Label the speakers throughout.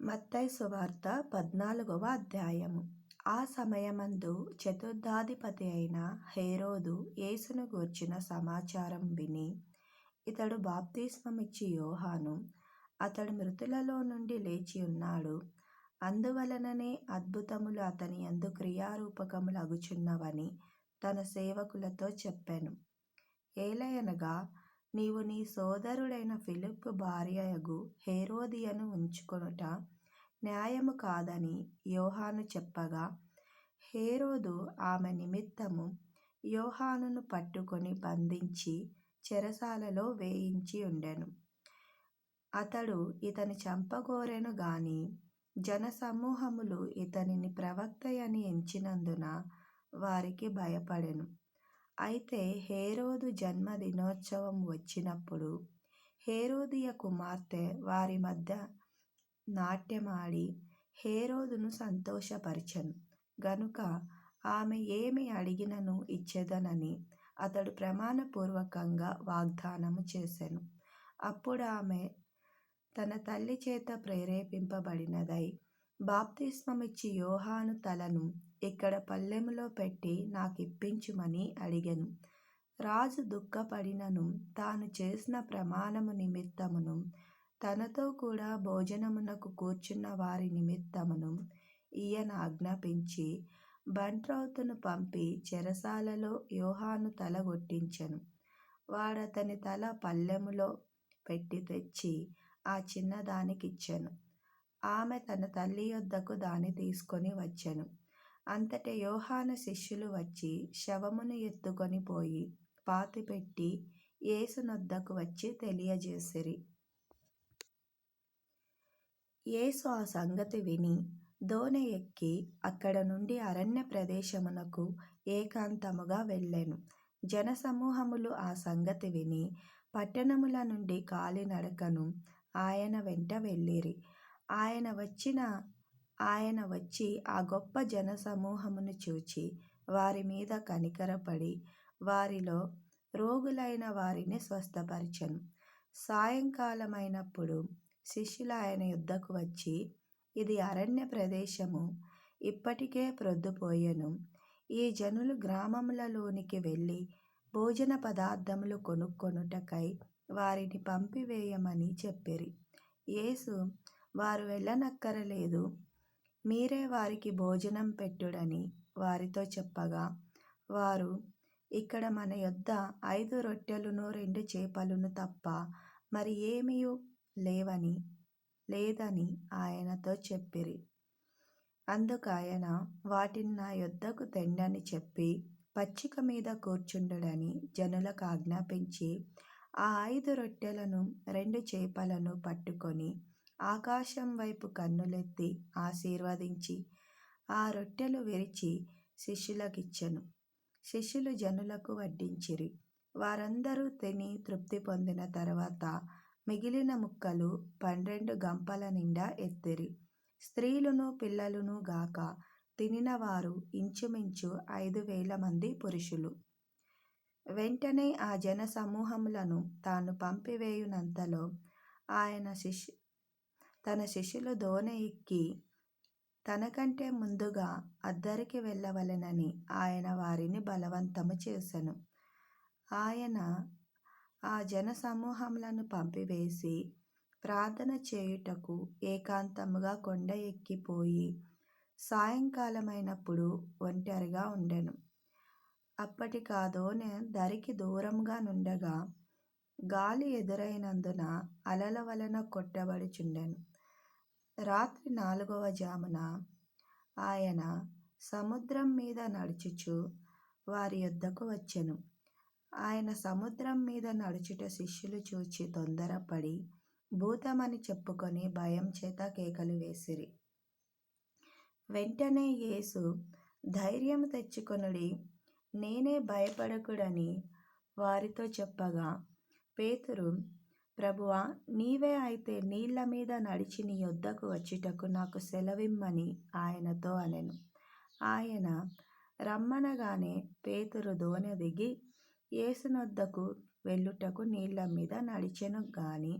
Speaker 1: మత్తయి సువార్త పద్నాలుగవ అధ్యాయము. ఆ సమయమందు చతుర్థాధిపతి అయిన హేరోదు యేసును గూర్చిన సమాచారం విని ఇతడు బాప్తిస్మమిచ్చి యోహాను అతడు మృతులలో నుండి లేచి ఉన్నాడు. అందువలననే అద్భుతములు అతని ఎందుకు క్రియారూపకములు అగుచున్నవని తన సేవకులతో చెప్పాను. ఏలయనగా నీవు నీ సోదరుడైన ఫిలిప్పు భార్యయగు హేరోదియను ఉంచుకొనుట న్యాయము కాదని యోహాను చెప్పగా హేరోదు ఆమె నిమిత్తము యోహానును పట్టుకొని బంధించి చెరసాలలో వేయించి ఉండెను. అతడు ఇతని చంపగోరెను గాని జనసమూహములు ఇతనిని ప్రవక్తయని ఎంచినందున వారికి భయపడెను. అయితే హేరోదు జన్మదినోత్సవం వచ్చినప్పుడు హేరోదియ కుమార్తె వారి మధ్య నాట్యమాడి హేరోదును సంతోషపరచెను. గనుక ఆమె ఏమి అడిగినను ఇచ్చెదనని అతడు ప్రమాణపూర్వకంగా వాగ్దానము చేసెను. అప్పుడు ఆమె తన తల్లి చేత ప్రేరేపింపబడినదై బాప్తిస్మమిచ్చి యోహాను తలను ఇక్కడ పళ్ళెములో పెట్టి నాకిప్పించుమని అడిగెను. రాజు దుఃఖపడినను. తాను చేసిన ప్రమాణము నిమిత్తమును. తనతో కూడా భోజనమునకు కూర్చున్న వారి నిమిత్తమును ఈయన ఆజ్ఞాపించి బంట్రౌతును పంపి చెరసాలలో యోహాను తల కొట్టించెను. వాడతని తల పళ్ళెములో పెట్టి తెచ్చి ఆ చిన్నదానికిచ్చెను. ఆమె తన తల్లి యొద్దకు దాన్ని తీసుకొని వచ్చెను. అంతట యోహాను శిష్యులు వచ్చి శవమును ఎత్తుకొని పోయి పాతిపెట్టి యేసునొద్దకు వచ్చి తెలియజేసిరి. యేసు ఆ సంగతి విని దోనె ఎక్కి అక్కడ నుండి అరణ్య ప్రదేశమునకు ఏకాంతముగా వెళ్ళెను. జనసమూహములు ఆ సంగతి విని పట్టణముల నుండి కాలినడకను ఆయన వెంట వెళ్ళిరి. ఆయన వచ్చిన ఆయన వచ్చి ఆ గొప్ప జనసమూహమును చూచి వారి మీద కనికరపడి వారిలో రోగులైన వారిని స్వస్థపరచెను. సాయంకాలమైనప్పుడు శిష్యులు ఆయన యుద్ధకు వచ్చి ఇది అరణ్య ప్రదేశము ఇప్పటికే ప్రొద్దుపోయెను. ఈ జనులు గ్రామములలోనికి వెళ్ళి భోజన పదార్థములు కొనుక్కొనుటకై వారిని పంపివేయమని చెప్పిరి. యేసు వారు వెళ్ళనక్కరలేదు. మీరే వారికి భోజనం పెట్టుడని వారితో చెప్పగా వారు ఇక్కడ మన యొద్ద ఐదు రొట్టెలును రెండు చేపలను తప్ప మరి ఏమీయు లేవని లేదని ఆయనతో చెప్పిరి. అందుకాయన వాటిని నా యొద్దకు తెండని చెప్పి పచ్చిక మీద కూర్చుండుడని జనులకు ఆజ్ఞాపించి ఆ ఐదు రొట్టెలను రెండు చేపలను పట్టుకొని ఆకాశం వైపు కన్నులెత్తి ఆశీర్వదించి ఆ రొట్టెలు విరిచి శిష్యులకిచ్చెను. శిష్యులు జనులకు వడ్డించిరి. వారందరూ తిని తృప్తి పొందిన తర్వాత మిగిలిన ముక్కలు పన్నెండు గంపల నిండా ఎత్తిరి. స్త్రీలను పిల్లలను గాక తినినవారు ఇంచుమించు ఐదు వేల మంది పురుషులు. వెంటనే ఆ జన సమూహములను తాను పంపివేయునంతలో ఆయన శిష్యు తన శిష్యులు దోణి ఎక్కి తనకంటే ముందుగా అద్దరికి వెళ్ళవలెనని ఆయన వారిని బలవంతము చేసెను. ఆయన ఆ జన సమూహములను పంపివేసి ప్రార్థన చేయుటకు ఏకాంతముగా కొండ ఎక్కిపోయి సాయంకాలమైనప్పుడు ఒంటరిగా ఉండెను. అప్పటికా దోణె దరికి దూరంగా నుండగా గాలి ఎదురైనందున అలల వలన కొట్టబడుచుండెను. రాత్రి నాలుగవ జామున ఆయన సముద్రం మీద నడుచుచు వారి యొద్దకు వచ్చెను. ఆయన సముద్రం మీద నడుచుట శిష్యులు చూచి తొందరపడి భూతమని చెప్పుకొని భయం చేత కేకలు వేసిరి. వెంటనే యేసు ధైర్యం తెచ్చుకొనుడి నేనే భయపడకుడని వారితో చెప్పగా పేతురు ప్రభువా నీవే అయితే నీళ్ళ మీద నడిచి నీ యొద్దకు వచ్చుటకు నాకు సెలవిమ్మని ఆయనతో అనెను. ఆయన రమ్మనగానే పేతురు దోన దిగి యేసునొద్దకు వెళ్ళుటకు నీళ్ళ మీద నడిచెను గాని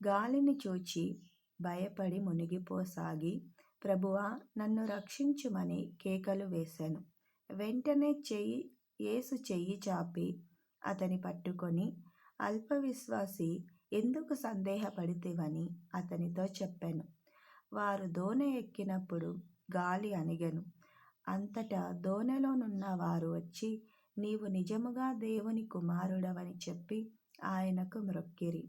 Speaker 1: గాలిని చూచి భయపడి మునిగిపోసాగి ప్రభువా నన్ను రక్షించుమని కేకలు వేశాను వెంటనే చెయ్యి యేసు చెయ్యి చాపి అతని పట్టుకొని అల్పవిశ్వాసి ఎందుకు సందేహపడితివని అతనితో చెప్పాను. వారు దోణి ఎక్కినప్పుడు గాలి అణిగెను. అంతటా దోణెలోనున్న వారు వచ్చి నీవు నిజముగా దేవుని కుమారుడవని చెప్పి ఆయనకు మ్రొక్కిరి.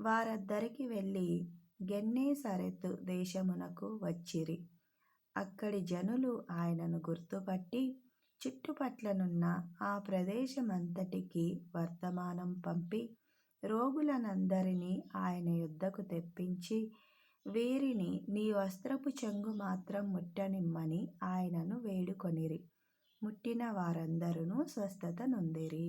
Speaker 1: వారద్దరికి వెళ్ళి గెన్నేసరెతు దేశమునకు వచ్చిరి. అక్కడి జనులు ఆయనను గుర్తుపట్టి చుట్టుపట్లనున్న ఆ ప్రదేశమంతటికి వర్తమానం పంపి రోగులనందరినీ ఆయన యొద్దకు తెప్పించి వీరిని నీ వస్త్రపు చెంగు మాత్రం ముట్టనిమ్మని ఆయనను వేడుకొనిరి. ముట్టిన వారందరూ స్వస్థత నొందిరి.